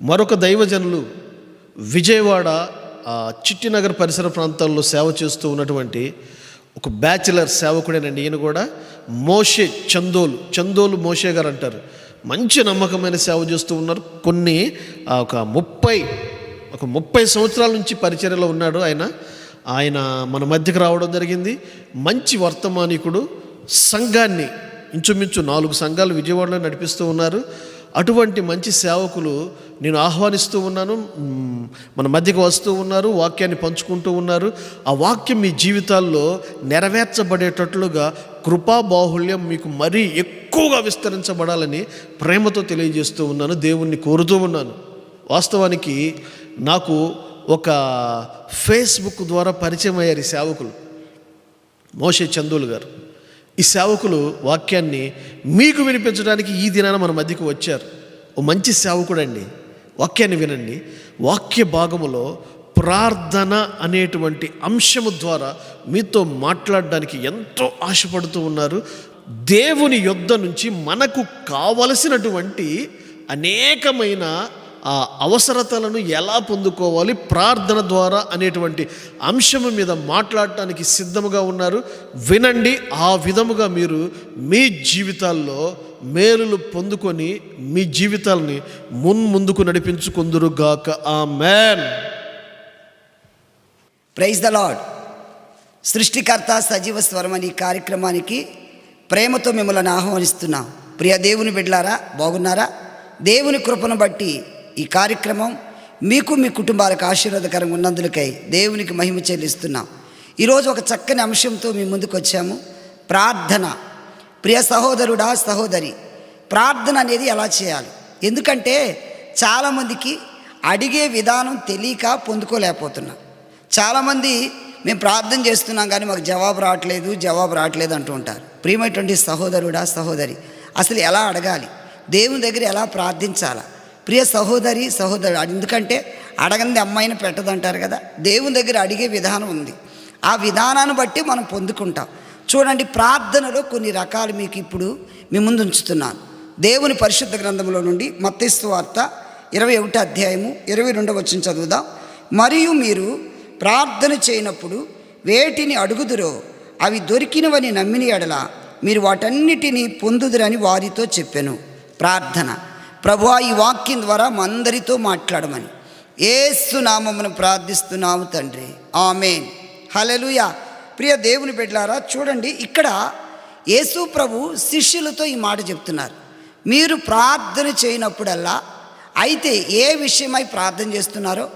మరొక దైవజనులు విజయవాడ చిట్టినగర్ పరిసర ప్రాంతాల్లో సేవ చేస్తూ ఉన్నటువంటి ఒక బ్యాచిలర్ సేవకుడేనండి ఈయన కూడా మోషే చందోలు చందోలు మోషే గారు అంటారు. మంచి నమ్మకమైన సేవ చేస్తూ ఉన్నారు. కొన్ని ఒక ముప్పై ఒక ముప్పై సంవత్సరాల నుంచి పరిచర్యలో ఉన్నాడు ఆయన. ఆయన మన మధ్యకు రావడం జరిగింది. మంచి వర్తమానికుడు సంఘాన్ని ఇంచుమించు నాలుగు సంఘాలు విజయవాడలో నడిపిస్తూ ఉన్నారు. అటువంటి మంచి సేవకులు నేను ఆహ్వానిస్తూ ఉన్నాను. మన మధ్యకు వస్తూ ఉన్నారు వాక్యాన్ని పంచుకుంటూ ఉన్నారు. ఆ వాక్యం మీ జీవితాల్లో నెరవేర్చబడేటట్లుగా కృపా బాహుళ్యం మీకు మరీ ఎక్కువగా విస్తరించబడాలని ప్రేమతో తెలియజేస్తూ ఉన్నాను దేవుణ్ణి కోరుతూ ఉన్నాను. వాస్తవానికి నాకు ఒక ఫేస్బుక్ ద్వారా పరిచయం అయ్యారు సేవకులు మోషే చందూలు గారు. ఈ సేవకులు వాక్యాన్ని మీకు వినిపించడానికి ఈ దినాన మన మధ్యకు వచ్చారు. ఓ మంచి సేవకుడండి. వాక్యాన్ని వినండి. వాక్య భాగములో ప్రార్థన అనేటువంటి అంశము ద్వారా మీతో మాట్లాడడానికి ఎంతో ఆశపడుతూ ఉన్నారు. దేవుని యొద్ద నుంచి మనకు కావలసినటువంటి అనేకమైన ఆ అవసరతలను ఎలా పొందుకోవాలి? ప్రార్థన ద్వారా అనేటువంటి అంశము మీద మాట్లాడటానికి సిద్ధముగా ఉన్నారు. వినండి ఆ విధముగా మీరు మీ జీవితాల్లో మేలులు పొందుకొని మీ జీవితాలని నడిపించుకుందురు నడిపించుకుందురుగాక. ఆ మ్యాన్ ప్రైజ్ ద లాడ్ సృష్టికర్త సజీవ స్వరం అనే కార్యక్రమానికి ప్రేమతో మిమ్మల్ని ఆహ్వానిస్తున్నాం. ప్రియ దేవుని బిడ్డలారా బాగున్నారా? దేవుని కృపను బట్టి ఈ కార్యక్రమం మీకు మీ కుటుంబాలకు ఆశీర్వాదకరంగా ఉన్నందులకై దేవునికి మహిమ చెల్లిస్తున్నాం. ఈరోజు ఒక చక్కని అంశంతో మీ ముందుకు వచ్చాము. ప్రార్థన. ప్రియ సహోదరుడా సహోదరి ప్రార్థన అనేది ఎలా చేయాలి? ఎందుకంటే చాలామందికి అడిగే విధానం తెలియక పొందుకోలేకపోతున్నాం. చాలామంది మేము ప్రార్థన చేస్తున్నాం కానీ మాకు జవాబు రావట్లేదు జవాబు రావట్లేదు అంటూ ఉంటారు. ప్రియమైనటువంటి సహోదరుడా సహోదరి అసలు ఎలా అడగాలి? దేవుని దగ్గర ఎలా ప్రార్థించాలా? ప్రియ సహోదరి సహోదరుడు ఎందుకంటే అడగంది అమ్మాయిని పెట్టదంటారు కదా దేవుని దగ్గర అడిగే విధానం ఉంది. ఆ విధానాన్ని బట్టి మనం పొందుకుంటాం. చూడండి ప్రార్థనలో కొన్ని రకాలు మీకు ఇప్పుడు మీ ముందు ఉంచుతున్నాను. దేవుని పరిశుద్ధ గ్రంథంలో నుండి మత్తైస్తు వార్త ఇరవై ఒకటి అధ్యాయము ఇరవై రెండవ వచ్చిన చదువుదాం. మరియు మీరు ప్రార్థన చేయనప్పుడు వేటిని అడుగుదురో అవి దొరికినవని నమ్మిన ఎడల మీరు వాటన్నిటినీ పొందుదురని వారితో చెప్పాను. ప్రార్థన. ప్రభు ఈ వాక్యం ద్వారా మా అందరితో మాట్లాడమని. ఏసు నామమును ప్రార్థిస్తున్నాము తండ్రి. ఆమెన్. హలలుయ ప్రియ దేవుని బిడ్డలారా చూడండి ఇక్కడ యేసు ప్రభు శిష్యులతో ఈ మాట చెప్తున్నారు. మీరు ప్రార్థన చేయనప్పుడల్లా అయితే ఏ విషయమై ప్రార్థన చేస్తున్నారో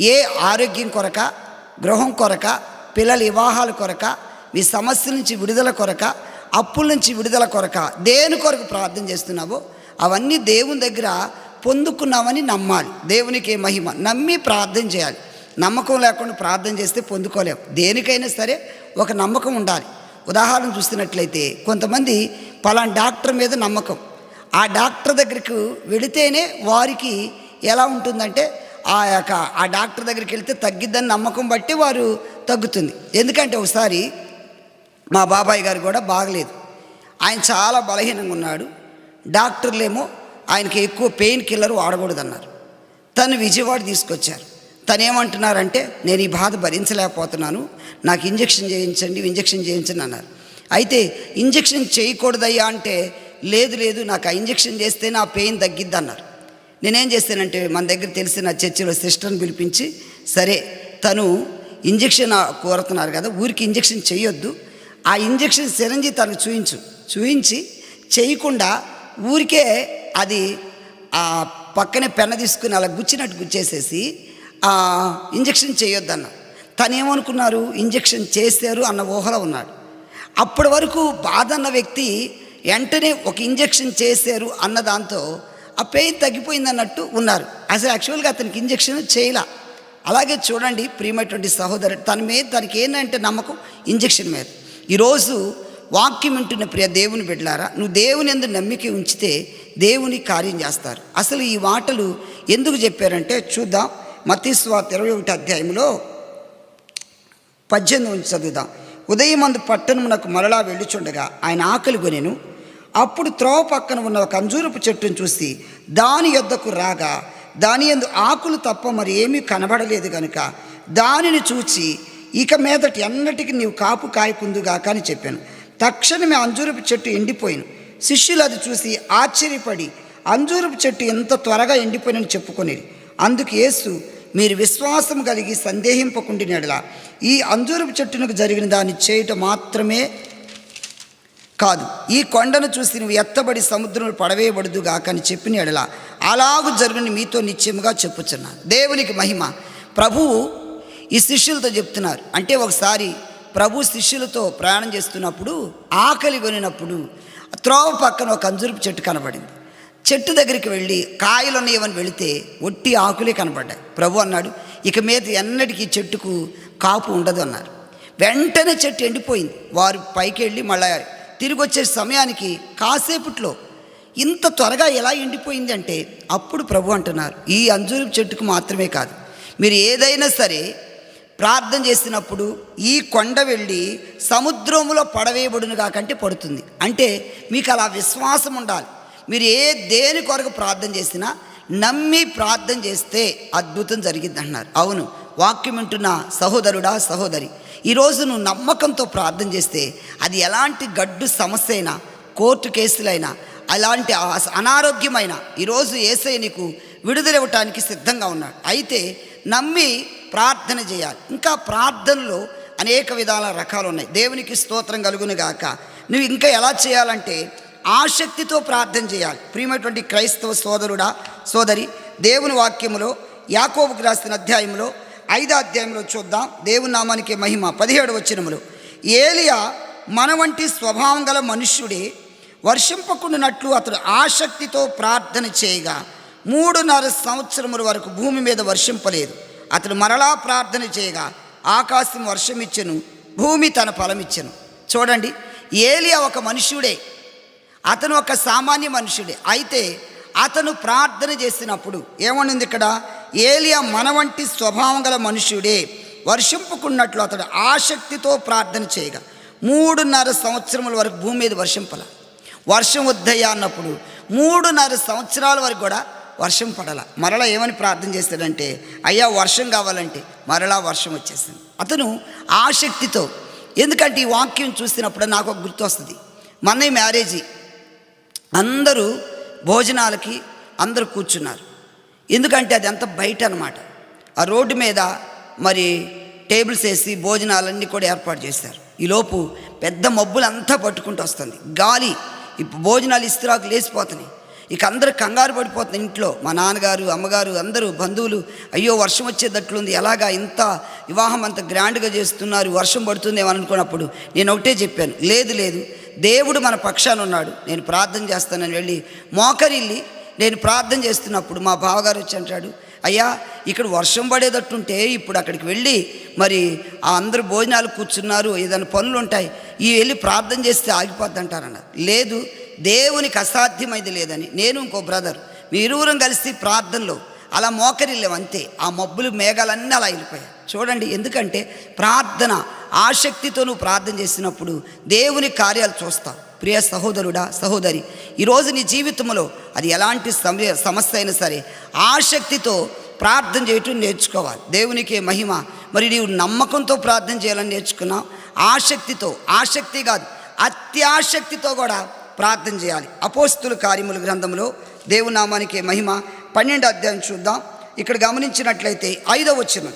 ఏ ఆరోగ్యం కొరక గృహం కొరక పిల్లల వివాహాల కొరక మీ సమస్యల నుంచి విడుదల కొరక అప్పుల నుంచి విడుదల కొరక దేని కొరకు ప్రార్థన చేస్తున్నావో అవన్నీ దేవుని దగ్గర పొందుకున్నామని నమ్మాలి. దేవునికి మహిమ. నమ్మి ప్రార్థన చేయాలి. నమ్మకం లేకుండా ప్రార్థన చేస్తే పొందుకోలేము దేనికైనా సరే ఒక నమ్మకం ఉండాలి. ఉదాహరణ చూస్తున్నట్లయితే కొంతమంది పలానా డాక్టర్ మీద నమ్మకం. ఆ డాక్టర్ దగ్గరికి వెళితేనే వారికి ఎలా ఉంటుందంటే ఆ యొక్క ఆ డాక్టర్ దగ్గరికి వెళ్తే తగ్గిద్దని నమ్మకం బట్టి వారు తగ్గుతుంది. ఎందుకంటే ఒకసారి మా బాబాయ్ గారు కూడా బాగలేదు. ఆయన చాలా బలహీనంగా ఉన్నాడు. డాక్టర్లేమో ఆయనకి ఎక్కువ పెయిన్ కిల్లర్ వాడకూడదన్నారు తను విజయవాడ తీసుకొచ్చారు. తను ఏమంటున్నారంటే నేను ఈ బాధ భరించలేకపోతున్నాను. నాకు ఇంజెక్షన్ చేయించండి ఇంజక్షన్ చేయించండి అన్నారు. అయితే ఇంజక్షన్ చేయకూడదయ్యా అంటే లేదు లేదు నాకు ఆ ఇంజెక్షన్ చేస్తే నా పెయిన్ తగ్గిద్ది అన్నారు నేనేం చేస్తానంటే మన దగ్గర తెలిసిన చర్చిలో సిస్టర్ని పిలిపించి సరే తను ఇంజెక్షన్ కోరుతున్నారు కదా ఊరికి ఇంజెక్షన్ చేయొద్దు ఆ ఇంజెక్షన్ సిరంజి తనకు చూయించు. చూయించి చేయకుండా ఊరికే అది ఆ పక్కనే పెన్న తీసుకుని అలా గుచ్చినట్టు గుచ్చేసేసి ఆ ఇంజెక్షన్ చేయొద్దన్న. తనేమనుకున్నారు? ఇంజక్షన్ ఇంజెక్షన్ చేశారు అన్న ఊహలో ఉన్నాడు. అప్పటి వరకు బాధ అన్న వ్యక్తి వెంటనే ఒక ఇంజెక్షన్ చేశారు అన్న దాంతో ఆ పెయిన్ తగ్గిపోయిందన్నట్టు ఉన్నారు. అసలు యాక్చువల్గా అతనికి ఇంజెక్షన్ చేయలా. అలాగే చూడండి ప్రియమైనటువంటి సహోదరు తన మీద తనకి ఏంటంటే నమ్మకం ఇంజక్షన్ మీద. ఈరోజు వాక్యం వింటున్న ప్రియ దేవుని బిడ్డలారా నువ్వు దేవుని ఎందు నమ్మిక ఉంచితే దేవుని కార్యం చేస్తారు. అసలు ఈ మాటలు ఎందుకు చెప్పారంటే చూద్దాం. మతీస్వా ఇరవై ఒకటి అధ్యాయంలో పద్దెనిమిది నుంచి చదువుదాం. ఉదయం అందు పట్టణమునకు మరలా వెళ్ళుచుండగా ఆయన ఆకలి కొనెను. అప్పుడు త్రోవ పక్కన ఉన్న ఒక అంజూరపు చెట్టును చూసి దాని యొద్దకు రాగా దాని యందు ఆకులు తప్ప మరి ఏమీ కనబడలేదు కనుక దానిని చూచి ఇక మీదటి ఎన్నటికి నీవు కాపు కాయకుందుగా అని చెప్పాను. తక్షణమే అంజూరపు చెట్టు ఎండిపోయాను శిష్యులు అది చూసి ఆశ్చర్యపడి అంజూరపు చెట్టు ఎంత త్వరగా ఎండిపోయినని చెప్పుకొని అందుకు యేసు మీరు విశ్వాసం కలిగి సందేహింపకుండినడలా ఈ అంజూరపు చెట్టునకు జరిగిన దాన్ని చేయటం మాత్రమే కాదు. ఈ కొండను చూసి నువ్వు ఎత్తబడి సముద్రంలో పడవేయబడదు కానీ చెప్పిన ఎడలా అలాగు జరుగుని మీతో నిశ్చయముగా చెప్పుచున్నాను. దేవునికి మహిమ. ప్రభువు ఈ శిష్యులతో చెప్తున్నారు. అంటే ఒకసారి ప్రభు శిష్యులతో ప్రయాణం చేస్తున్నప్పుడు ఆకలి కొనినప్పుడు త్రోవ పక్కన ఒక అంజురుపు చెట్టు కనబడింది. చెట్టు దగ్గరికి వెళ్ళి కాయలు ఉన్నాయని వెళితే ఒట్టి ఆకులే కనబడ్డాయి. ప్రభు అన్నాడు ఇక మీద ఎన్నటికీ చెట్టుకు కాపు ఉండదు అన్నారు. వెంటనే చెట్టు ఎండిపోయింది. వారు పైకి వెళ్ళి మళ్ళా తిరిగి వచ్చే సమయానికి కాసేపట్లో ఇంత త్వరగా ఎలా ఎండిపోయింది అంటే అప్పుడు ప్రభు అంటున్నారు ఈ అంజూరు చెట్టుకు మాత్రమే కాదు. మీరు ఏదైనా సరే ప్రార్థన చేసినప్పుడు ఈ కొండ వెళ్ళి సముద్రంలో పడవేయబడును కాకంటే పడుతుంది. అంటే మీకు అలా విశ్వాసం ఉండాలి. మీరు ఏ దేని కొరకు ప్రార్థన చేసినా నమ్మి ప్రార్థన చేస్తే అద్భుతం జరిగింది అంటున్నారు అవును వాక్యం వింటున్న సహోదరుడా సహోదరి ఈరోజు నువ్వు నమ్మకంతో ప్రార్థన చేస్తే అది ఎలాంటి గడ్డు సమస్య అయినా కోర్టు కేసులైనా అలాంటి అనారోగ్యమైన ఈరోజు ఏసై నీకు విడుదలివ్వటానికి సిద్ధంగా ఉన్నాడు. అయితే నమ్మి ప్రార్థన చేయాలి. ఇంకా ప్రార్థనలో అనేక విధాల రకాలు ఉన్నాయి. దేవునికి స్తోత్రం కలుగును గాక. నువ్వు ఇంకా ఎలా చేయాలంటే ఆసక్తితో ప్రార్థన చేయాలి. ప్రియమైనటువంటి క్రైస్తవ సోదరుడా సోదరి దేవుని వాక్యములో యాకోబుకి రాసిన అధ్యాయంలో ఐదో అధ్యాయంలో చూద్దాం. దేవుని నామానికి మహిమ. పదిహేడు వచ్చినములు ఏలియా మన వంటి స్వభావం గల మనుష్యుడే వర్షింపకుండానట్లు అతడు ఆసక్తితో ప్రార్థన చేయగా మూడున్నర సంవత్సరముల వరకు భూమి మీద వర్షింపలేదు. అతడు మరలా ప్రార్థన చేయగా ఆకాశం వర్షమిచ్చెను భూమి తన ఫలమిచ్చెను. చూడండి ఏలియా ఒక మనుష్యుడే అతను ఒక సామాన్య మనుషుడే అయితే అతను ప్రార్థన చేసినప్పుడు ఏమనుంది ఇక్కడ? ఏలియా మన వంటి స్వభావం గల మనుష్యుడే. వర్షింపుకున్నట్లు అతడు ఆసక్తితో ప్రార్థన చేయగా మూడున్నర సంవత్సరముల వరకు భూమి మీద వర్షింపల. వర్షం వద్దయ్యా అన్నప్పుడు మూడున్నర సంవత్సరాల వరకు కూడా వర్షం పడాల. మరలా ఏమని ప్రార్థన చేస్తాడంటే అయ్యా వర్షం కావాలంటే మరలా వర్షం వచ్చేసింది అతను ఆసక్తితో ఎందుకంటే ఈ వాక్యం చూసినప్పుడు నాకు ఒక గుర్తు వస్తుంది. మొన్న మ్యారేజీ అందరూ భోజనాలకి అందరూ కూర్చున్నారు. ఎందుకంటే అది అంత బయట అనమాట ఆ రోడ్డు మీద మరి టేబుల్స్ వేసి భోజనాలన్నీ కూడా ఏర్పాటు చేశారు. ఈలోపు పెద్ద మబ్బులు అంతా పట్టుకుంటూ వస్తుంది. గాలి ఇప్పుడు భోజనాలు ఇస్తిరాకు లేచిపోతున్నాయి. ఇక అందరూ కంగారు పడిపోతుంది ఇంట్లో మా నాన్నగారు అమ్మగారు అందరూ బంధువులు అయ్యో వర్షం వచ్చేటట్లుంది ఎలాగా ఇంత వివాహం అంత గ్రాండ్గా చేస్తున్నారు వర్షం పడుతుందేమో అనుకున్నప్పుడు నేను ఒకటే చెప్పాను లేదు లేదు దేవుడు మన పక్షాన ఉన్నాడు నేను ప్రార్థన చేస్తానని వెళ్ళి మోకరిల్లి నేను ప్రార్థన చేస్తున్నప్పుడు మా బావగారు వచ్చి అంటాడు అయ్యా ఇక్కడ వర్షం పడేటట్టుంటే ఇప్పుడు అక్కడికి వెళ్ళి మరి ఆ అందరు భోజనాలు కూర్చున్నారు ఏదైనా పనులు ఉంటాయి ఈ వెళ్ళి ప్రార్థన చేస్తే ఆగిపోద్ది అంటారన్న లేదు దేవునికి అసాధ్యమైంది లేదని. నేను ఇంకో బ్రదర్. మీ ఇరువురం కలిసి ప్రార్థనలో అలా మోకరిల్లేం అంతే. ఆ మబ్బులు మేఘాలన్నీ అలా వెళ్ళిపోయాయి చూడండి ఎందుకంటే ప్రార్థన ఆసక్తితో నువ్వు ప్రార్థన చేసినప్పుడు దేవుని కార్యాలు చూస్తావు ప్రియ సహోదరుడా సహోదరి ఈరోజు నీ జీవితంలో అది ఎలాంటి సమయ సమస్య అయినా సరే ఆసక్తితో ప్రార్థన చేయటం నేర్చుకోవాలి. దేవునికి మహిమ. మరి నీవు నమ్మకంతో ప్రార్థన చేయాలని నేర్చుకున్నావు? ఆసక్తితో ఆసక్తి కాదు అత్యాసక్తితో కూడా ప్రార్థన చేయాలి. అపోస్తుల కార్యముల గ్రంథంలో దేవునామానికి మహిమ. పన్నెండు అధ్యాయం చూద్దాం. ఇక్కడ గమనించినట్లయితే ఐదవ వచ్చిన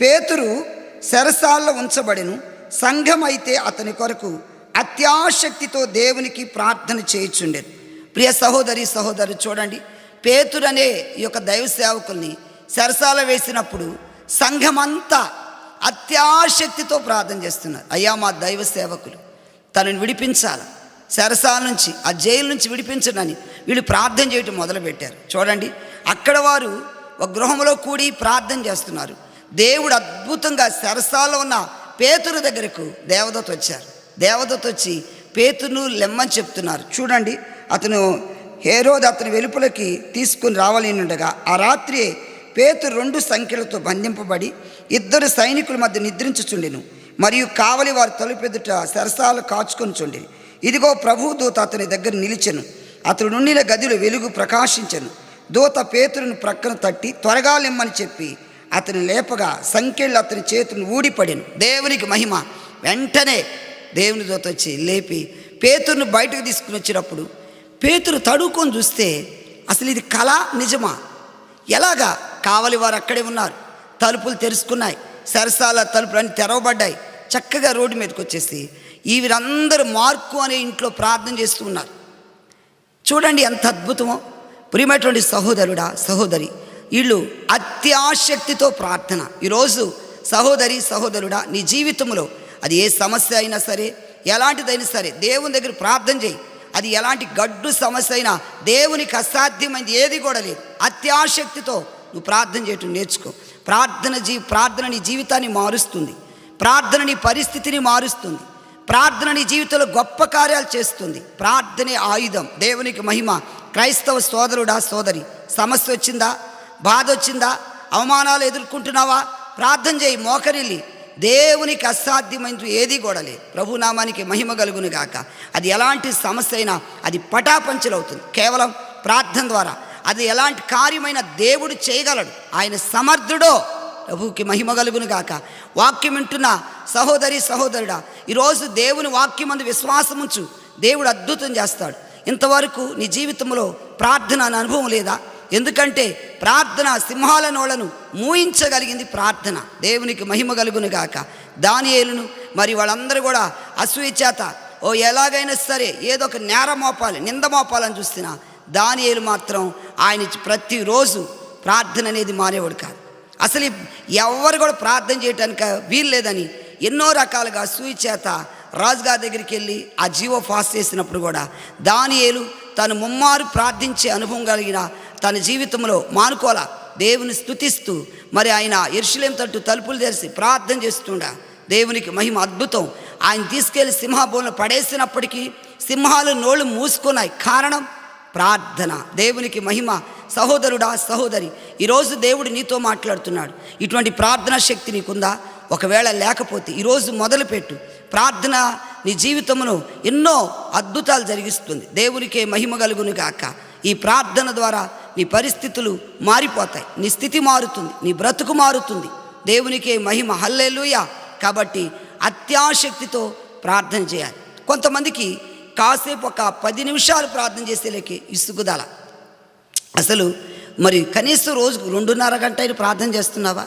పేతురు శరసాల్లో ఉంచబడిను. సంఘం అయితే అతని కొరకు అత్యాశక్తితో దేవునికి ప్రార్థన చేయుచుండేది ప్రియ సహోదరి సహోదరు చూడండి. పేతురు అనే ఈ యొక్క దైవ సేవకుల్ని సరసాల వేసినప్పుడు సంఘమంతా అత్యాశక్తితో ప్రార్థన చేస్తున్నారు. అయ్యా మా దైవ సేవకులు. తనని విడిపించాలి? సరసాల నుంచి ఆ జైలు నుంచి విడిపించడని వీళ్ళు ప్రార్థన చేయటం మొదలుపెట్టారు. చూడండి అక్కడ వారు ఒక గృహంలో కూడి ప్రార్థన చేస్తున్నారు. దేవుడు అద్భుతంగా సరసాలో ఉన్న పేతురు దగ్గరకు దేవదత వచ్చారు. దేవదత్త వచ్చి పేతును లెమ్మని చెప్తున్నారు. చూడండి అతను హేరోద్ అతని వెలుపలకి తీసుకుని రావాలని ఉండగా ఆ రాత్రి పేతురు రెండు సంఖ్యలతో బంధింపబడి ఇద్దరు సైనికుల మధ్య నిద్రించుచుండెను. మరియు కావలి వారి తలుపెదుట సరసాలు కాచుకొని చుండెను. ఇదిగో ప్రభు దూత అతని దగ్గర నిలిచెను. అతడు నుండిన గదిలో వెలుగు ప్రకాశించెను. దూత పేతురుని ప్రక్కన తట్టి త్వరగా లెమ్మని చెప్పి అతని లేపగా సంఖ్యలు అతని చేతులను ఊడిపడాను. దేవునికి మహిమ. వెంటనే దేవుని దూత వచ్చి లేపి పేతురును బయటకు తీసుకుని వచ్చినప్పుడు పేతురు తడుకొని చూస్తే అసలు ఇది కళ నిజమా? ఎలాగా? కావలి వారు అక్కడే ఉన్నారు. తలుపులు తెరుచుకున్నాయి. సరసాల తలుపులు అన్నీ తెరవబడ్డాయి. చక్కగా రోడ్డు మీదకి వచ్చేసి ఈ వీరందరూ మార్కు అనే ఇంట్లో ప్రార్థన చేస్తూ ఉన్నారు. చూడండి ఎంత అద్భుతమో. ప్రియమైనటువంటి సహోదరుడా సహోదరి వీళ్ళు అత్యాశక్తితో ప్రార్థన. ఈరోజు సహోదరి సహోదరుడా నీ జీవితంలో అది ఏ సమస్య అయినా సరే ఎలాంటిదైనా సరే దేవుని దగ్గర ప్రార్థన చేయి. అది ఎలాంటి గడ్డు సమస్య అయినా దేవునికి అసాధ్యమైంది ఏది కూడా లేదు. అత్యాశక్తితో నువ్వు ప్రార్థన చేయటం నేర్చుకో. ప్రార్థన జీ ప్రార్థన నీ జీవితాన్ని మారుస్తుంది. ప్రార్థన నీ పరిస్థితిని మారుస్తుంది. ప్రార్థన నీ జీవితంలో గొప్ప కార్యాలు చేస్తుంది. ప్రార్థనే ఆయుధం దేవునికి మహిమ. క్రైస్తవ సోదరుడా సోదరి సమస్య వచ్చిందా? బాధ వచ్చిందా? అవమానాలు ఎదుర్కొంటున్నావా? ప్రార్థన చేయి మోకరిల్లి. దేవునికి అసాధ్యమైనది ఏది కూడా ప్రభునామానికి మహిమ కలుగును గాక. అది ఎలాంటి సమస్య అయినా అది పటాపంచలవుతుంది. కేవలం ప్రార్థన ద్వారా. అది ఎలాంటి కార్యమైన దేవుడు చేయగలడు. ఆయన సమర్థుడో ప్రభుకి మహిమ కలుగును గాక. వాక్యం వింటున్న సహోదరి సహోదరుడా ఈరోజు దేవుని వాక్యం అందు విశ్వాసం ఉంచు. దేవుడు అద్భుతం చేస్తాడు. ఇంతవరకు నీ జీవితంలో ప్రార్థన అనే అనుభవం లేదా? ఎందుకంటే ప్రార్థన సింహాల నోళ్ళను మూయించగలిగింది ప్రార్థన. దేవునికి మహిమ కలుగును గాక. దానియేలును మరి వాళ్ళందరూ కూడా అసూయ చేత ఓ ఎలాగైనా సరే ఏదో ఒక నేర మోపాలి నింద మోపాలని చూస్తున్నా. దానియేలు మాత్రం ఆయన ప్రతిరోజు ప్రార్థన అనేది మానేవాడు కాదు. అసలు ఎవరు కూడా ప్రార్థన చేయటానికి వీలు లేదని ఎన్నో రకాలుగా అసూయ రాజుగారి దగ్గరికి వెళ్ళి ఆ జీవో ఫాస్ట్ చేసినప్పుడు కూడా దానియేలు తను ముమ్మారు ప్రార్థించే అనుభవం కలిగిన తన జీవితంలో మానుకోల దేవుని స్థుతిస్తూ మరి ఆయన ఎరుషులేం తట్టు తలుపులు తెరిచి ప్రార్థన చేస్తుండా. దేవునికి మహిమ అద్భుతం. ఆయన తీసుకెళ్ళి సింహాభూంలో పడేసినప్పటికీ సింహాలు నోళ్ళు మూసుకున్నాయి. కారణం? ప్రార్థన దేవునికి మహిమ సహోదరుడా సహోదరి. ఈరోజు దేవుడు నీతో మాట్లాడుతున్నాడు. ఇటువంటి ప్రార్థనా శక్తి నీకుందా? ఒకవేళ లేకపోతే ఈరోజు మొదలుపెట్టు. ప్రార్థన నీ జీవితమును ఎన్నో అద్భుతాలు జరిగిస్తుంది. దేవునికే మహిమ కలుగును గాక. ఈ ప్రార్థన ద్వారా నీ పరిస్థితులు మారిపోతాయి. నీ స్థితి మారుతుంది. నీ బ్రతుకు మారుతుంది. దేవునికే మహిమ. హల్లెలూయ. కాబట్టి అత్యాశక్తితో ప్రార్థన చేయాలి. కొంతమందికి కాసేపు ఒక పది నిమిషాలు ప్రార్థన చేసేలేకి ఇసుగుదల అసలు మరి కనీసం రోజుకు రెండున్నర గంట అయినా ప్రార్థన చేస్తున్నావా?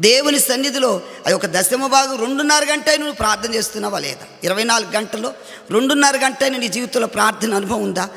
దేవుని సన్నిధిలో అది ఒక దశమ భాగం రెండున్నర గంట నువ్వు ప్రార్థన చేస్తున్నావా లేదా? ఇరవై నాలుగు గంటలో రెండున్నర గంట అయినా నీ జీవితంలో ప్రార్థన అనుభవం ఉందా?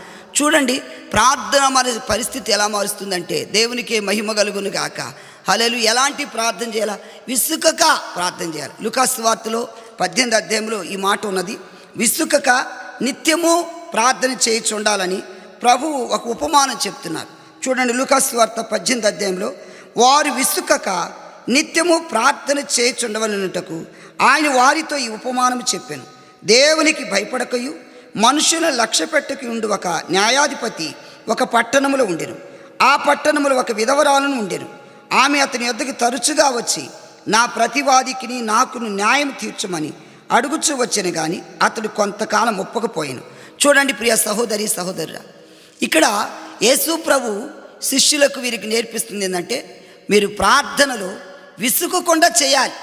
చూడండి ప్రార్థన మన పరిస్థితి ఎలా మారుస్తుందంటే దేవునికి మహిమ కలుగును గాక. హలలు ఎలాంటి ప్రార్థన చేయాలా? విసుకక ప్రార్థన చేయాలి. లుకాస్ వార్తలో పద్దెనిమిది అధ్యాయంలో ఈ మాట ఉన్నది. విసుకక నిత్యము ప్రార్థన చేయించి ఉండాలని ప్రభువు ఒక ఉపమానం చెప్తున్నారు. చూడండి లుకాస్ వార్త పద్దెనిమిది అధ్యాయంలో వారు విసుకక నిత్యము ప్రార్థన చేయుచుండవలనుటకు ఆయన వారితో ఈ ఉపమానం చెప్పాను. దేవునికి భయపడకయు మనుషుల లక్ష్య పెట్టకి ఉండి ఒక న్యాయాధిపతి ఒక పట్టణములో ఉండెను. ఆ పట్టణములో ఒక విధవరాలను ఉండెను. ఆమె అతని యొద్దకు తరచుగా వచ్చి నా ప్రతివాదికిని నాకును న్యాయం తీర్చమని అడుగుచూ వచ్చాను కానీ అతడు కొంతకాలం ఒప్పకపోయాను. చూడండి ప్రియ సహోదరి సహోదరురా ఇక్కడ యేసు ప్రభు శిష్యులకు వీరికి నేర్పిస్తుంది ఏంటంటే మీరు ప్రార్థనలో విసుగకుండా చేయాలి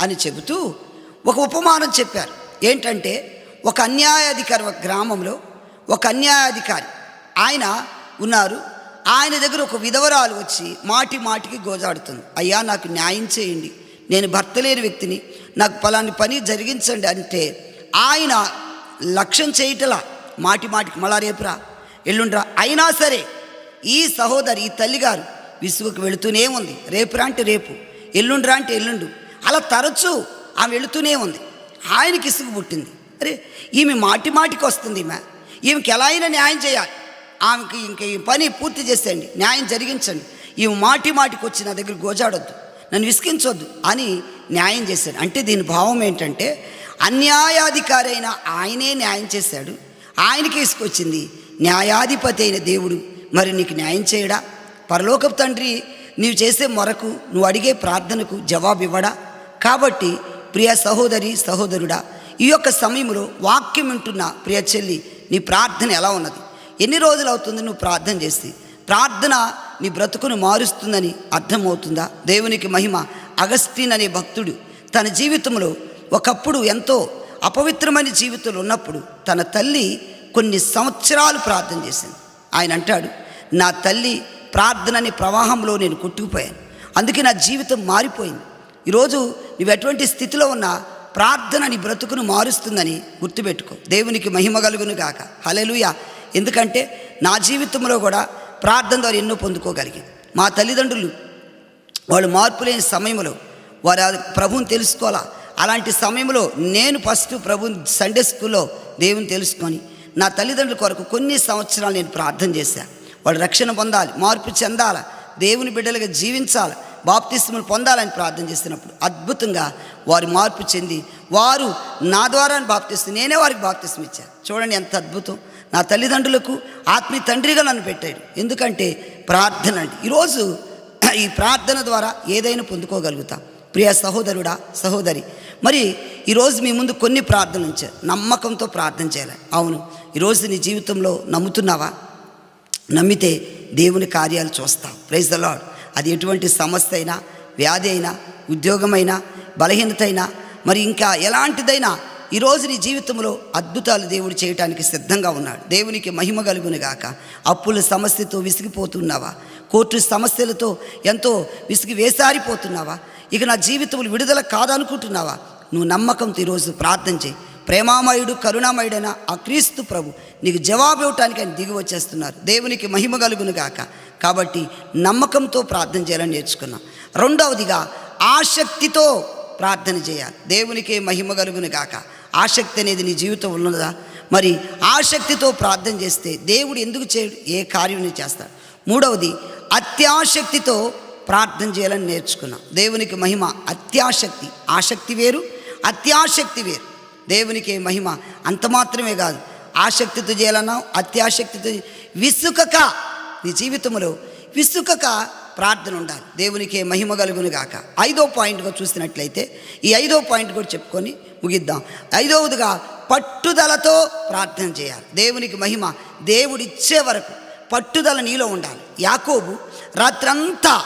అని చెబుతూ ఒక ఉపమానం చెప్పారు. ఏంటంటే ఒక అన్యాయాధికారి ఒక గ్రామంలో ఒక అన్యాయాధికారి ఆయన ఉన్నారు. ఆయన దగ్గర ఒక విధవరాలు వచ్చి మాటి మాటికి గోజాడుతుంది. అయ్యా నాకు న్యాయం చేయండి. నేను భర్త లేని వ్యక్తిని నాకు పలాని పని జరిగించండి అంటే ఆయన లక్ష్యం చేయటలా మాటి మాటికి మళ్ళా రేపురా ఎల్లుండ్రా. అయినా సరే ఈ సహోదరి ఈ తల్లిగారు విసుగుకు వెళుతూనే ఉంది. రేపురా అంటే రేపు ఎల్లుండ్రా అంటే ఎల్లుండు. అలా తరచూ ఆమె వెళుతూనే ఉంది. ఆయనకి ఇసుగు పుట్టింది. అరే ఈమె మాటి మాటికి వస్తుంది ఈమె. ఈమెకి ఎలా అయినా న్యాయం చేయాలి. ఆమెకి ఇంక ఈ పని పూర్తి చేసేయండి. న్యాయం జరిగించండి. ఈమె మాటి మాటికి వచ్చి నా దగ్గర గోజాడొద్దు. నన్ను విసిగించొద్దు అని న్యాయం చేశాడు. అంటే దీని భావం ఏంటంటే అన్యాయాధికారి అయిన ఆయనే న్యాయం చేశాడు. ఆయనకి ఇసుకొచ్చింది న్యాయాధిపతి అయిన దేవుడు. మరి నీకు న్యాయం చేయడా? పరలోకపు తండ్రి నీవు చేసే మొరకు నువ్వు అడిగే ప్రార్థనకు జవాబు ఇవ్వడా కాబట్టి ప్రియ సహోదరి సహోదరుడా ఈ యొక్క సమయంలో వాక్యం వింటున్న ప్రియ చెల్లి నీ ప్రార్థన ఎలా ఉన్నది? ఎన్ని రోజులు అవుతుంది నువ్వు ప్రార్థన చేసి ప్రార్థన నీ బ్రతుకును మారుస్తుందని అర్థమవుతుందా? దేవునికి మహిమ అగస్టిన్ అనే భక్తుడు తన జీవితంలో ఒకప్పుడు ఎంతో అపవిత్రమైన జీవితంలో ఉన్నప్పుడు తన తల్లి కొన్ని సంవత్సరాలు ప్రార్థన చేసింది. ఆయన అంటాడు నా తల్లి ప్రార్థన అనే ప్రవాహంలో నేను కొట్టుకుపోయాను. అందుకే నా జీవితం మారిపోయింది. ఈరోజు నువ్వు ఎటువంటి స్థితిలో ఉన్నా ప్రార్థన నీ బ్రతుకును మారుస్తుందని గుర్తుపెట్టుకో. దేవునికి మహిమ కలుగును గాక. హలెలుయ ఎందుకంటే నా జీవితంలో కూడా ప్రార్థన ద్వారా ఎన్నో పొందుకోగలిగింది మా తల్లిదండ్రులు వాళ్ళు మార్పు లేని సమయంలో వారు ప్రభువుని తెలుసుకోవాలా? అలాంటి సమయంలో నేను ఫస్ట్ ప్రభుని సండే స్కూల్లో దేవుని తెలుసుకొని నా తల్లిదండ్రుల కొరకు కొన్ని సంవత్సరాలు నేను ప్రార్థన చేశాను వాళ్ళు రక్షణ పొందాలి మార్పు చెందాలి దేవుని బిడ్డలుగా జీవించాలి బాప్తిస్ములు పొందాలని ప్రార్థన చేసినప్పుడు అద్భుతంగా వారు మార్పు చెంది వారు నా ద్వారా బాప్తిస్తుంది నేనే వారికి బాప్తిస్మ ఇచ్చాను చూడండి ఎంత అద్భుతం. నా తల్లిదండ్రులకు ఆత్మీయ తండ్రిగా నన్ను పెట్టాడు. ఎందుకంటే ప్రార్థన అండి. ఈరోజు ఈ ప్రార్థన ద్వారా ఏదైనా పొందుకోగలుగుతాం. ప్రియ సహోదరుడా సహోదరి మరి ఈరోజు మీ ముందు కొన్ని ప్రార్థనలు ఉంచారు నమ్మకంతో ప్రార్థన చేయాలి. అవును ఈరోజు నీ జీవితంలో నమ్ముతున్నావా? నమ్మితే దేవుని కార్యాలు చూస్తావు. ప్రైజ్ ద లాడ్ అది ఎటువంటి సమస్య అయినా వ్యాధి అయినా ఉద్యోగమైనా బలహీనత అయినా మరి ఇంకా ఎలాంటిదైనా ఈరోజు నీ జీవితంలో అద్భుతాలు దేవుడు చేయటానికి సిద్ధంగా ఉన్నాడు. దేవునికి మహిమ కలుగునుగాక అప్పుల సమస్యతో విసిగిపోతున్నావా? కోర్టు సమస్యలతో ఎంతో విసిగి వేసారిపోతున్నావా? ఇక నా జీవితంలో విడుదల కాదనుకుంటున్నావా? నువ్వు నమ్మకంతో ఈరోజు ప్రార్థన చేయి. ప్రేమామయుడు కరుణామయుడైన ఆ క్రీస్తు ప్రభు నీకు జవాబు ఇవ్వటానికి ఆయన దిగి వచ్చేస్తున్నారు. దేవునికి మహిమ కలుగునుగాక కాబట్టి నమ్మకంతో ప్రార్థన చేయాలని నేర్చుకున్నాం. రెండవదిగా ఆసక్తితో ప్రార్థన చేయాలి. దేవునికి మహిమ కలుగునుగాక ఆసక్తి అనేది నీ జీవితం ఉన్నదా? మరి ఆసక్తితో ప్రార్థన చేస్తే దేవుడు ఎందుకు చేయడు ఏ కార్యం చేస్తాడు? మూడవది అత్యాసక్తితో ప్రార్థన చేయాలని నేర్చుకున్నాం. దేవునికి మహిమ అత్యాసక్తి. ఆసక్తి వేరు అత్యాసక్తి వేరు. దేవునికి మహిమ అంత మాత్రమే కాదు. ఆసక్తితో చేయాలన్నా అత్యాసక్తితో విసుకక నీ జీవితంలో విసుకక ప్రార్థన ఉండాలి దేవునికి మహిమ కలుగును గాక. ఐదో పాయింట్గా చూసినట్లయితే ఈ ఐదో పాయింట్ కూడా చెప్పుకొని ముగిద్దాం. ఐదవదిగా పట్టుదలతో ప్రార్థన చేయాలి. దేవునికి మహిమ దేవుడిచ్చే వరకు పట్టుదల నీలో ఉండాలి. యాకోబు రాత్రంతా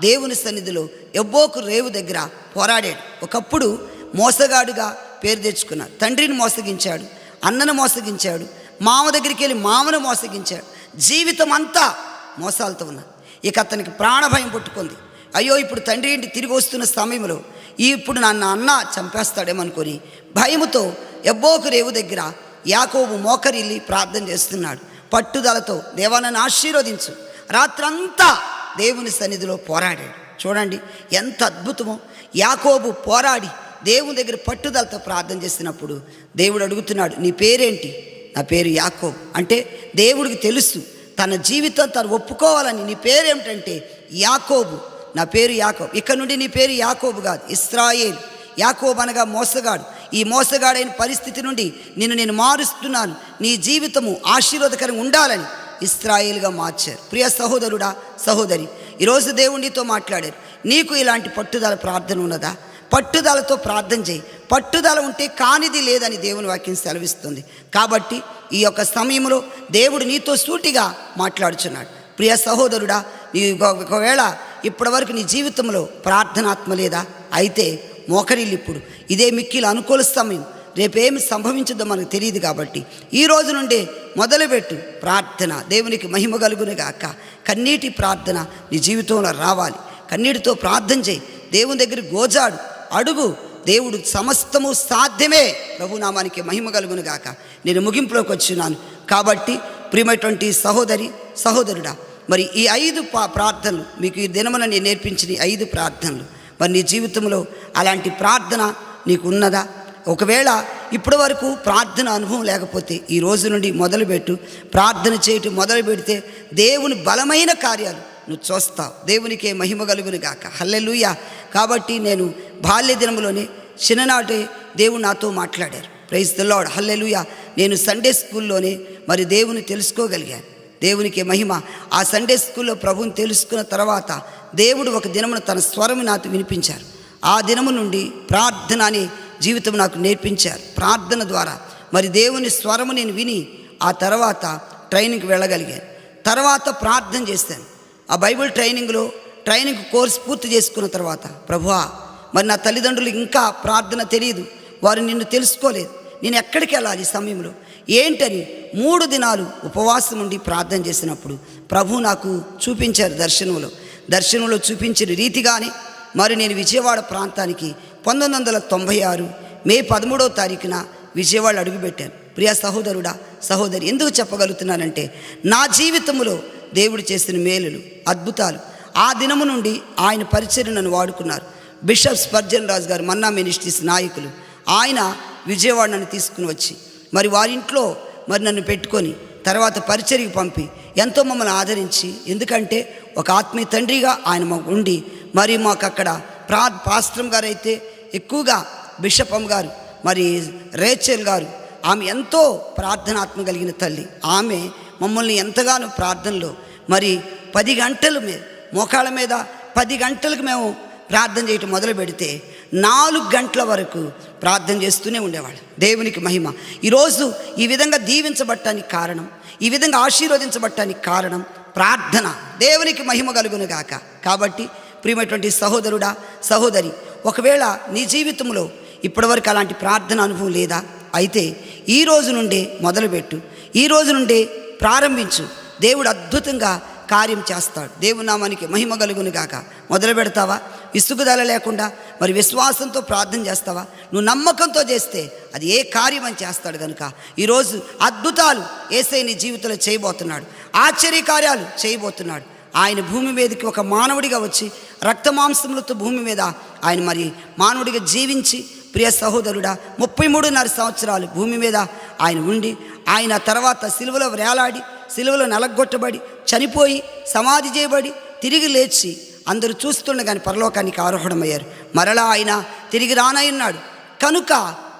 దేవుని సన్నిధిలో ఎవ్వోకు రేవు దగ్గర పోరాడాడు. ఒకప్పుడు మోసగాడుగా పేరు తెచ్చుకున్నాడు. తండ్రిని మోసగించాడు అన్నను మోసగించాడు మామ దగ్గరికి వెళ్ళి మామను మోసగించాడు. జీవితం అంతా మోసాలతో ఉన్నాడు. ఇక అతనికి ప్రాణభయం పుట్టుకుంది. అయ్యో ఇప్పుడు తండ్రి ఇంటి తిరిగి వస్తున్న సమయంలో ఇప్పుడు నన్ను అన్న చంపేస్తాడేమనుకొని భయముతో ఎబ్బోకు రేవు దగ్గర యాకోబు మోకరిల్లి ప్రార్థన చేస్తున్నాడు. పట్టుదలతో దేవాలను ఆశీర్వదించు. రాత్రంతా దేవుని సన్నిధిలో పోరాడాడు. చూడండి ఎంత అద్భుతమో. యాకోబు పోరాడి దేవుని దగ్గర పట్టుదలతో ప్రార్థన చేసినప్పుడు దేవుడు అడుగుతున్నాడు నీ పేరేంటి? నా పేరు యాకోబు. అంటే దేవుడికి తెలుసు తన జీవితం తను ఒప్పుకోవాలని నీ పేరేమిటంటే యాకోబు. నా పేరు యాకోబు. ఇక్కడ నుండి నీ పేరు యాకోబు కాదు ఇస్రాయేల్. యాకోబు అనగా మోసగాడు. ఈ మోసగాడైన పరిస్థితి నుండి నిన్ను నేను మారుస్తున్నాను. నీ జీవితము ఆశీర్వాదకరంగా ఉండాలని ఇస్రాయేల్గా మార్చారు. ప్రియ సహోదరుడా సహోదరి ఈరోజు దేవుడితో మాట్లాడారు. నీకు ఇలాంటి పట్టుదల ప్రార్థన ఉన్నదా? పట్టుదలతో ప్రార్థన చేయి. పట్టుదల ఉంటే కానిది లేదని దేవుని వాక్యం సెలవిస్తుంది. కాబట్టి ఈ యొక్క సమయంలో దేవుడు నీతో సూటిగా మాట్లాడుచున్నాడు. ప్రియ సహోదరుడా నీ ఒకవేళ ఇప్పటివరకు నీ జీవితంలో ప్రార్థనాత్మ లేదా అయితే మోకరిల్లు ఇప్పుడు ఇదే మిక్కిలు అనుకూల సమయం. రేపేమి సంభవించదో మనకు తెలియదు కాబట్టి. ఈ రోజు నుండే మొదలుపెట్టు ప్రార్థన. దేవునికి మహిమ కలుగునుగాక కన్నీటి ప్రార్థన నీ జీవితంలో రావాలి. కన్నీటితో ప్రార్థన చేయి. దేవుని దగ్గర గోజాడు. అడుగు. దేవుడు సమస్తము సాధ్యమే. ప్రభునామానికి మహిమ కలుగును గాక. నేను ముగింపులోకి వచ్చినాను. కాబట్టి ప్రియమైనటువంటి సహోదరి సహోదరుడా మరి ఈ ఐదు ప్రార్థనలు మీకు ఈ దినమున నేను నేర్పించిన ఐదు ప్రార్థనలు మరి నీ జీవితంలో అలాంటి ప్రార్థన నీకు ఉన్నదా? ఒకవేళ ఇప్పటి వరకు ప్రార్థన అనుభవం లేకపోతే ఈ రోజు నుండి మొదలుపెట్టు. ప్రార్థన చేయటం మొదలు పెడితే దేవుని బలమైన కార్యాలు నువ్వు చూస్తావు దేవునికే మహిమ కలుగును గాక. హల్లెలూయా. కాబట్టి నేను బాల్య దినంలోనే చిన్ననాటి దేవుడు నాతో మాట్లాడారు. Praise the Lord hallelujah. నేను సండే స్కూల్లోనే మరి దేవుని తెలుసుకోగలిగాను. దేవునికి మహిమ. ఆ సండే స్కూల్లో ప్రభుని తెలుసుకున్న తర్వాత దేవుడు ఒక దినమున తన స్వరం నాతో వినిపించారు. ఆ దినము నుండి ప్రార్థన అనే జీవితం నాకు నేర్పించారు. ప్రార్థన ద్వారా మరి దేవుని స్వరము నేను విని ఆ తర్వాత ట్రైనింగ్కి వెళ్ళగలిగాను. తర్వాత ప్రార్థన చేశాను. ఆ బైబిల్ ట్రైనింగ్లో ట్రైనింగ్ కోర్స్ పూర్తి చేసుకున్న తర్వాత ప్రభువా మరి నా తల్లిదండ్రులు ఇంకా ప్రార్థన తెలియదు. వారు నిన్ను తెలుసుకోలేదు. నేను ఎక్కడికి వెళ్ళాలి ఈ సమయంలో? ఏంటని మూడు దినాలు ఉపవాసం ఉండి ప్రార్థన చేసినప్పుడు ప్రభు నాకు చూపించారు దర్శనంలో. దర్శనంలో చూపించిన రీతిగానే మరి నేను విజయవాడ ప్రాంతానికి పంతొమ్మిది వందల తొంభై ఆరు మే పదమూడవ తారీఖున విజయవాడ అడుగుపెట్టాను. ప్రియ సహోదరుడా సహోదరి ఎందుకు చెప్పగలుగుతున్నానంటే నా జీవితంలో దేవుడు చేసిన మేలులు అద్భుతాలు. ఆ దినము నుండి ఆయన పరిచయం నన్ను వాడుకున్నారు. బిషప్ స్పర్జన్ రాజు గారు మన్నా మినిస్ట్రీస్ నాయకులు. ఆయన విజయవాడ నన్ను తీసుకుని వచ్చి మరి వారింట్లో మరి నన్ను పెట్టుకొని తర్వాత పరిచర్కి పంపి ఎంతో మమ్మల్ని ఆదరించి ఎందుకంటే ఒక ఆత్మీయ తండ్రిగా ఆయన మాకు ఉండి మరి మాకు అక్కడ ప్రా పాస్త్రం గారు అయితే ఎక్కువగా బిషప్ గారు మరి రేచల్ గారు ఆమె ఎంతో ప్రార్థనాత్మ కలిగిన తల్లి. ఆమె మమ్మల్ని ఎంతగానో ప్రార్థనలో. మరి పది గంటలు మే మోకాళ్ళ మీద పది గంటలకు మేము ప్రార్థన చేయటం మొదలు పెడితే నాలుగు గంటల వరకు ప్రార్థన చేస్తూనే ఉండేవాళ్ళు. దేవునికి మహిమ. ఈరోజు ఈ విధంగా దీవించబట్టానికి కారణం ఈ విధంగా ఆశీర్వదించబట్టానికి కారణం ప్రార్థన. దేవునికి మహిమ కలుగును గాక. కాబట్టి ప్రియమైనటువంటి సహోదరుడా సహోదరి ఒకవేళ నీ జీవితంలో ఇప్పటివరకు అలాంటి ప్రార్థన అనుభవం లేదా అయితే ఈ రోజు నుండే మొదలుపెట్టు. ఈ రోజు నుండే ప్రారంభించు. దేవుడు అద్భుతంగా కార్యం చేస్తాడు. దేవుని నామానికి మహిమ కలుగును గాక. మొదలు పెడతావా? విసుగుదల లేకుండా మరి విశ్వాసంతో ప్రార్థన చేస్తావా? నువ్వు నమ్మకంతో చేస్తే అది ఏ కార్యం అని చేస్తాడు కనుక ఈరోజు అద్భుతాలు ఏసై నీ జీవితంలో చేయబోతున్నాడు. ఆశ్చర్య కార్యాలు చేయబోతున్నాడు. ఆయన భూమి మీదకి ఒక మానవుడిగా వచ్చి రక్తమాంసములతో భూమి మీద ఆయన మరి మానవుడిగా జీవించి ప్రియ సహోదరుడా ముప్పై మూడున్నర సంవత్సరాలు భూమి మీద ఆయన ఉండి ఆయన తర్వాత సిలువలో వేలాడి సిలువలో నలగొట్టబడి చనిపోయి సమాధి చేయబడి తిరిగి లేచి అందరూ చూస్తుండగానే పరలోకానికి ఆరోహణమయ్యారు. మరలా ఆయన తిరిగి రానయ్యున్నాడు కనుక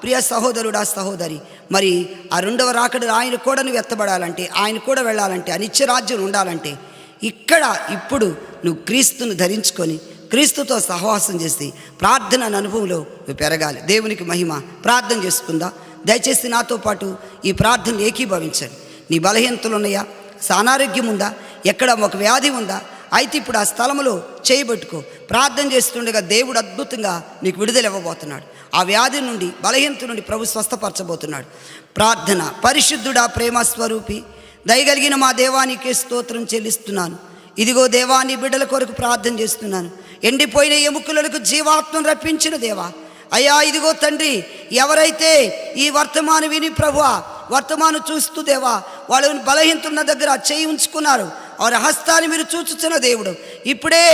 ప్రియ సహోదరుడా సహోదరి మరి ఆ రెండవ రాకడు ఆయన కూడా నువ్వు ఎత్తబడాలంటే ఆయన కూడా వెళ్ళాలంటే ఆ రాజ్యం ఉండాలంటే ఇక్కడ ఇప్పుడు నువ్వు క్రీస్తును ధరించుకొని క్రీస్తుతో సహవాసం చేసి ప్రార్థన అనుభవంలో పెరగాలి. దేవునికి మహిమ. ప్రార్థన చేసుకుందా? దయచేసి నాతో పాటు ఈ ప్రార్థన ఏకీభవించండి. నీ బలహీనతలు ఉన్నాయా? అనారోగ్యం ఉందా? ఎక్కడ ఒక వ్యాధి ఉందా? అయితే ఇప్పుడు ఆ స్థలంలో చేయబెట్టుకో. ప్రార్థన చేస్తుండగా దేవుడు అద్భుతంగా నీకు విడుదల ఇవ్వబోతున్నాడు. ఆ వ్యాధి నుండి బలహీనత నుండి ప్రభు స్వస్థపరచబోతున్నాడు. ప్రార్థన. పరిశుద్ధుడా ప్రేమ స్వరూపి దయగలిగిన మా దేవానికి స్తోత్రం చెల్లిస్తున్నాను. ఇదిగో దేవాన్ని బిడ్డల కొరకు ప్రార్థన చేస్తున్నాను. ఎండిపోయిన ఎముకలకు జీవాత్మను రప్పించిన దేవా. అయ్యా ఇదిగో తండ్రి ఎవరైతే ఈ వర్తమానం విని ప్రభువా వర్తమానం చూస్తూ దేవా వాళ్ళని బలహీనతున్న దగ్గర చేయి ఉంచుకున్నారు. వారి హస్తాన్ని మీరు చూచుచున్న దేవుడు ఇప్పుడే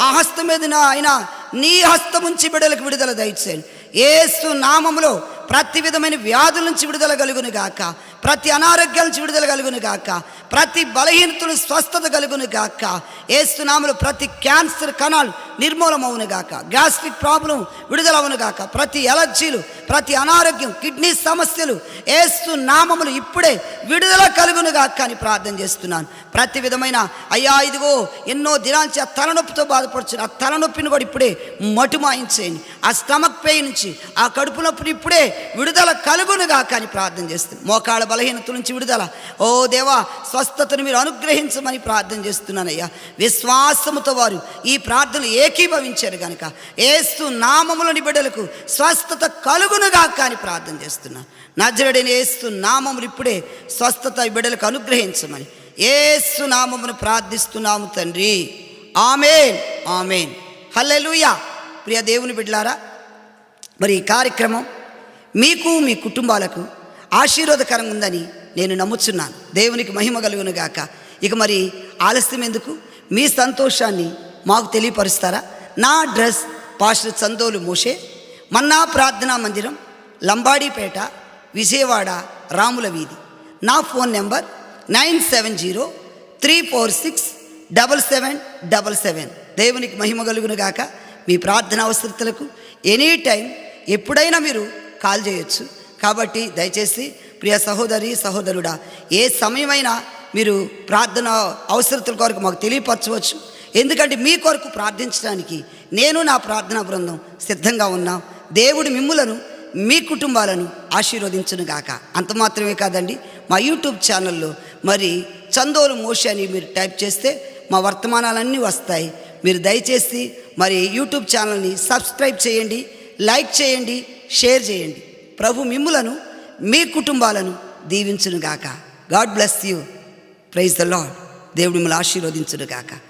ఆ హస్తం మీద నా ఆయన నీ హస్తం ఉంచి బిడ్డలకు విడుదల దయచేయండి. ఏసు నామంలో ప్రతి విధమైన వ్యాధుల నుంచి విడుదల కలుగును గాక. ప్రతి అనారోగ్యాల నుంచి విడుదల కలుగును గాక. ప్రతి బలహీనతలు స్వస్థత కలుగును గాక. ఏసునామలు ప్రతి క్యాన్సర్ కణాలు నిర్మూలమవును గాక. గ్యాస్ట్రిక్ ప్రాబ్లం విడుదల అవును గాక. ప్రతి ఎలర్జీలు ప్రతి అనారోగ్యం కిడ్నీ సమస్యలు ఏసు నామములు ఇప్పుడే విడుదల కలుగును గాక అని ప్రార్థన చేస్తున్నాను. ప్రతి విధమైన అయ్యా ఇదిగో ఎన్నో దినాంచి ఆ తలనొప్పితో బాధపడుచున్న ఆ తలనొప్పిని కూడా ఇప్పుడే మటుమాయించేయండి. ఆ స్టమక్ పెయిన్ నుంచి ఆ కడుపు నొప్పిని ఇప్పుడే విడుదల కలుగును గాక అని ప్రార్థన చేస్తున్నాను. మోకాళ్ళ బలహీనత నుంచి విడుదల. ఓ దేవా స్వస్థతను మీరు అనుగ్రహించమని ప్రార్థన చేస్తున్నానయ్యా. విశ్వాసముతో వారు ఈ ప్రార్థనలు ఏకీభవించారు కనుక ఏస్తు నామములని బిడ్డలకు స్వస్థత కలుగునుగాక అని ప్రార్థన చేస్తున్నాను నజరుడిని ఏస్తు నామములు ఇప్పుడే స్వస్థత ఈ బిడ్డలకు అనుగ్రహించమని ఏసు నామమును ప్రార్థిస్తున్నాము తండ్రి. ఆమెన్. ఆమెన్. హల్లెలూయా. ప్రియ దేవుని బిడ్డలారా మరి ఈ కార్యక్రమం మీకు మీ కుటుంబాలకు ఆశీర్వాదకరంగా ఉందని నేను నమ్ముచున్నాను. దేవునికి మహిమ కలుగును గాక. ఇక మరి ఆలస్యం ఎందుకు? మీ సంతోషాన్ని మాకు తెలియపరుస్తారా? నా address pastor Chandolu Moshe Manna ప్రార్థనా మందిరం లంబాడీపేట విజయవాడ రాముల వీధి. నా phone number nine seven zero three four six double seven double seven. దేవునికి మహిమ కలుగును గాక. మీ ప్రార్థన అవసరతలకు ఎనీ టైం ఎప్పుడైనా మీరు కాల్ చేయొచ్చు. కాబట్టి దయచేసి ప్రియ సహోదరి సహోదరుడా ఏ సమయమైనా మీరు ప్రార్థన అవసరతల కొరకు మాకు తెలియపరచవచ్చు. ఎందుకంటే మీ కొరకు ప్రార్థించడానికి నేను నా ప్రార్థనా బృందం సిద్ధంగా ఉన్నాం. దేవుడు మిమ్ములను మీ కుటుంబాలను ఆశీర్వదించును గాక. అంత మాత్రమే కాదండి మా యూట్యూబ్ ఛానల్లో మరి చందోలు మోషి అని మీరు టైప్ చేస్తే మా వర్తమానాలన్నీ వస్తాయి. మీరు దయచేసి మరి యూట్యూబ్ ఛానల్ని సబ్స్క్రైబ్ చేయండి లైక్ చేయండి షేర్ చేయండి. ప్రభు మిమ్ములను మీ కుటుంబాలను దీవించును గాక God bless you. Praise the Lord దేవుడు మిమ్మల్ని ఆశీర్వదించునుగాక. గాక